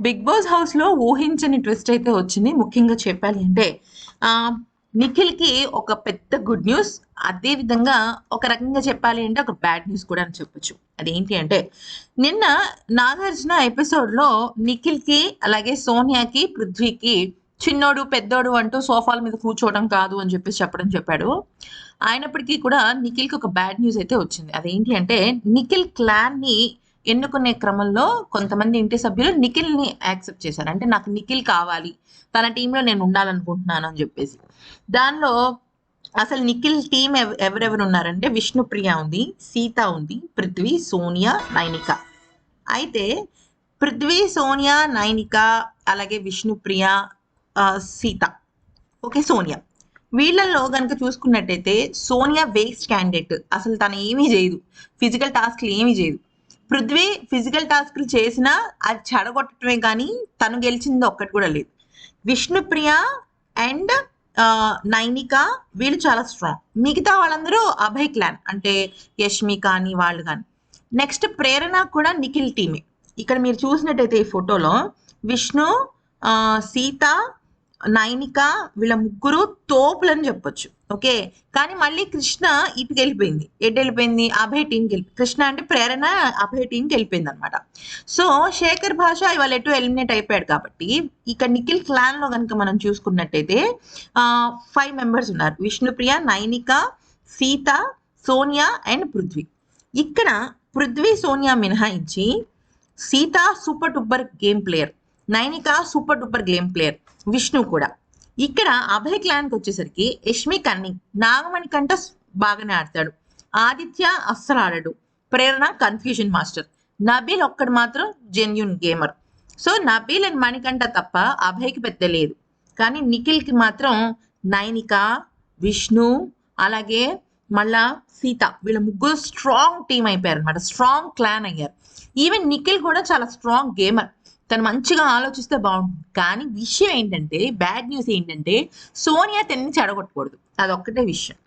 Big boss హౌస్లో ఊహించని twist అయితే వచ్చింది. ముఖ్యంగా చెప్పాలి అంటే నిఖిల్కి ఒక పెద్ద గుడ్ న్యూస్ అదేవిధంగా ఒక రకంగా చెప్పాలి అంటే ఒక బ్యాడ్ న్యూస్ కూడా అని చెప్పొచ్చు. అదేంటి అంటే నిన్న నాగార్జున ఎపిసోడ్లో నిఖిల్కి అలాగే సోనియాకి పృథ్వీకి చిన్నోడు పెద్దోడు అంటూ సోఫాల మీద కూర్చోవడం కాదు అని చెప్పేసి చెప్పడం చెప్పాడు. అయినప్పటికీ కూడా నిఖిల్కి ఒక బ్యాడ్ న్యూస్ అయితే వచ్చింది. అదేంటి అంటే నిఖిల్ క్లాన్ని ఎన్నుకునే క్రమంలో కొంతమంది ఇంటి సభ్యులు నిఖిల్ని యాక్సెప్ట్ చేశారు. అంటే నాకు నిఖిల్ కావాలి తన టీంలో నేను ఉండాలనుకుంటున్నాను అని చెప్పేసి. దానిలో అసలు నిఖిల్ టీం ఎవ- ఎవరెవరు ఉన్నారంటే విష్ణుప్రియ ఉంది సీత ఉంది పృథ్వీ సోనియా నైనిక. అయితే పృథ్వీ సోనియా నైనిక అలాగే విష్ణుప్రియ సీత. ఓకే సోనియా. వీళ్ళల్లో కనుక చూసుకున్నట్టయితే సోనియా వేస్ట్ క్యాండిడేట్. అసలు తను ఏమీ చేయదు. ఫిజికల్ టాస్క్లు ఏమీ చేయదు. పృథ్వీ ఫిజికల్ టాస్క్లు చేసినా అది చెడగొట్టడమే కానీ తను గెలిచింది ఒక్కటి కూడా లేదు. విష్ణుప్రియ అండ్ నైనిక వీళ్ళు చాలా స్ట్రాంగ్ మిగతా వాళ్ళందరూ అభయ్ క్లాన్ అంటే యష్మి కానీ వాళ్ళు కానీ. నెక్స్ట్ ప్రేరణ కూడా నిఖిల్ టీమే ఇక్కడ మీరు చూసినట్టయితే ఈ ఫోటోలో విష్ణు సీత నైనిక వీళ్ళ ముగ్గురు తోపులని చెప్పొచ్చు. ఓకే? కానీ మళ్ళీ కృష్ణ ఇటుకి వెళ్ళిపోయింది. ఎటు వెళ్ళిపోయింది? అభయ టీంకి వెళ్ళి కృష్ణ అంటే ప్రేరణ అభయ టీంకి వెళ్ళిపోయింది అనమాట సో శేఖర్ భాష ఇవాళ ఎటు ఎలిమినేట్ అయిపోయాడు కాబట్టి ఇక్కడ నిఖిల్ క్లాన్లో కనుక మనం చూసుకున్నట్టయితే ఫైవ్ మెంబర్స్ ఉన్నారు. విష్ణుప్రియ నైనిక సీత సోనియా అండ్ పృథ్వీ. ఇక్కడ పృథ్వీ సోనియా మినహాయించి Seetha super duper game player. Nainika super duper game player Vishnu కూడా. ఇక్కడ అభయ్ క్లాన్కి వచ్చేసరికి యష్మి కన్నింగ్ నాగమణి కంట బాగానే ఆడతాడు. ఆదిత్య అస్సలు ఆడడు. Prerana confusion master. నబీల్ ఒక్కడు మాత్రం genuine gamer. So Nabeel and Manikanta తప్ప అభయ్కి పెద్ద లేదు. కానీ నిఖిల్కి మాత్రం నైనిక విష్ణు అలాగే మళ్ళా సీత వీళ్ళ ముగ్గురు స్ట్రాంగ్ టీం అయిపోయారు అనమాట స్ట్రాంగ్ క్లాన్ అయ్యారు. ఈవెన్ నిఖిల్ కూడా చాలా స్ట్రాంగ్ గేమర్ తను మంచిగా ఆలోచిస్తే బాగుంటుంది కానీ విషయం ఏంటంటే బ్యాడ్ న్యూస్ ఏంటంటే సోనియా తెన్ని చెడగొట్టకూడదు. అదొక్కటే విషయం.